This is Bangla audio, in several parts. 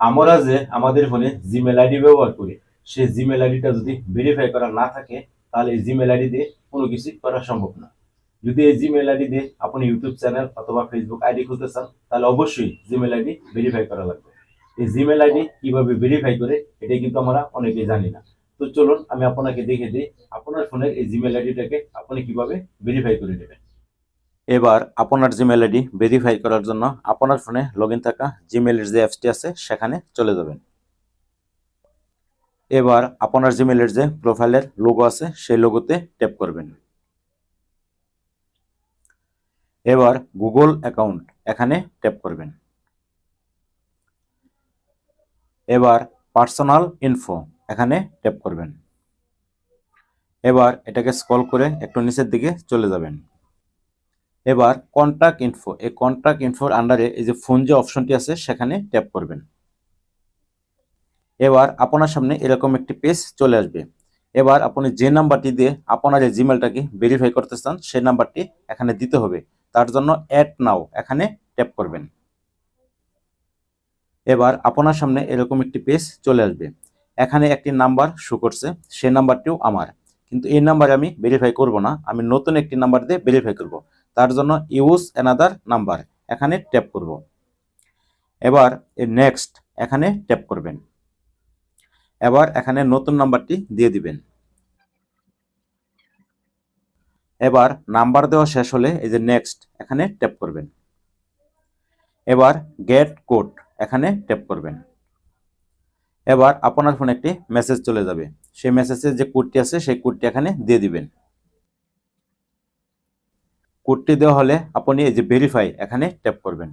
আমরা যে আমাদের ফোনে জিমেল আইডি ব্যবহার করি, সেই জিমেল আইডিটা যদি ভেরিফাই করা না থাকে, তাহলে এই জিমেল আইডি দিয়ে কোনো কিছু করা সম্ভব না। যদি এই জিমেল আইডি দিয়ে আপনি ইউটিউব চ্যানেল অথবা ফেসবুক আইডি খুলতে চান, তাহলে অবশ্যই জিমেল আইডি ভেরিফাই করা লাগবে। এই জিমেল আইডি কীভাবে ভেরিফাই করে এটা কিন্তু আমরা অনেকেই জানি না। তো চলুন, আমি আপনাকে দেখে দিই, আপনার ফোনের এই জিমেল আইডিটাকে আপনি কীভাবে ভেরিফাই করে নেবেন। এবার আপনার জিমেল আইডি ভেরিফাই করার জন্য আপনার ফোনে লগ ইন থাকা জিমেলের যে অ্যাপসটি আছে, সেখানে চলে যাবেন। এবার আপনার জিমেলের যে প্রোফাইলের লোগো আছে, সেই লোগোতে ট্যাপ করবেন। এবার গুগল অ্যাকাউন্ট এখানে ট্যাপ করবেন। এবার পার্সোনাল ইনফো এখানে ট্যাপ করবেন। এবার এটাকে স্ক্রল করে একটু নিচের দিকে চলে যাবেন। এবার কন্ট্রাক্ট ইনফো এই কন্ট্রাক্ট ইনফোর আন্ডারে এই যে ফোন যে অপশনটি আছে, সেখানে ট্যাপ করবেন। এবার আপনার সামনে এরকম একটি পেজ চলে আসবে। এবার আপনি যে নাম্বারটি দিয়ে আপনার এই জিমেলটাকে ভেরিফাই করতে চান, সেই নাম্বারটি এখানে দিতে হবে। তার জন্য অ্যাড নাও এখানে ট্যাপ করবেন। এবার আপনার সামনে এরকম একটি পেজ চলে আসবে। এখানে একটি নাম্বার শো করছে, সেই নাম্বারটিও আমার। কিন্তু এই নাম্বারে আমি ভেরিফাই করব না, আমি নতুন একটি নাম্বার দিয়ে ভেরিফাই করব। তার জন্য ইউজ অ্যানাদার নাম্বার এখানে ট্যাপ করব। এবার নেক্সট এখানে ট্যাপ করবেন। এবার এখানে নতুন নাম্বারটি দিয়ে দিবেন। এবার নাম্বার দেওয়া শেষ হলে এই যে নেক্সট এখানে ট্যাপ করবেন। এবার গেট কোড এখানে ট্যাপ করবেন। এবার আপনার ফোনে একটি মেসেজ চলে যাবে। সেই মেসেজের যে কোডটি আছে, সেই কোডটি এখানে দিয়ে দিবেন। কোডটি দেওয়া হলে আপনি এই যে ভেরিফাই এখানে ট্যাপ করবেন।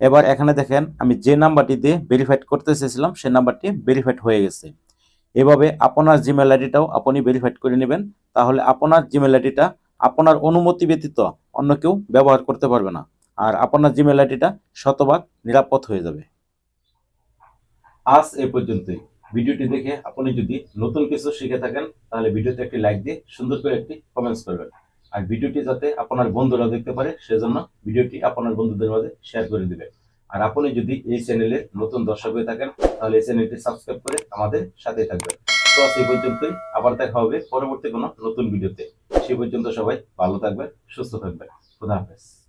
এবার এখানে দেখেন, আমি যে নাম্বারটি দিয়ে ভেরিফাইড করতে চেয়েছিলাম, সেই নাম্বারটি ভেরিফাইড হয়ে গেছে। এভাবে আপনার জিমেল আইডিটাও আপনি ভেরিফাইড করে নেবেন, তাহলে আপনার জিমেল আইডিটা আপনার অনুমতি ব্যতীত অন্য কেউ ব্যবহার করতে পারবে না, আর আপনার জিমেল আইডিটা শতভাগ নিরাপদ হয়ে যাবে। আজ এ পর্যন্তই। ভিডিওটি দেখে আপনি যদি নতুন কিছু শিখে থাকেন, তাহলে ভিডিওতে একটি লাইক দিয়ে সুন্দর করে একটি কমেন্টস করবেন। আর ভিডিওটি যাতে আপনার বন্ধুরা দেখতে পারে, সেজন্য ভিডিওটি আপনার বন্ধুদের মাঝে শেয়ার করে দিবেন। আর আপনি যদি এই চ্যানেলে নতুন দর্শক হয়ে থাকেন, তাহলে এই চ্যানেলটি সাবস্ক্রাইব করে আমাদের সাথে থাকবেন। তো আজ এই পর্যন্তই, আবার দেখা হবে পরবর্তী কোনো নতুন ভিডিওতে। সে পর্যন্ত সবাই ভালো থাকবেন, সুস্থ থাকবেন। খুদা হাফেজ।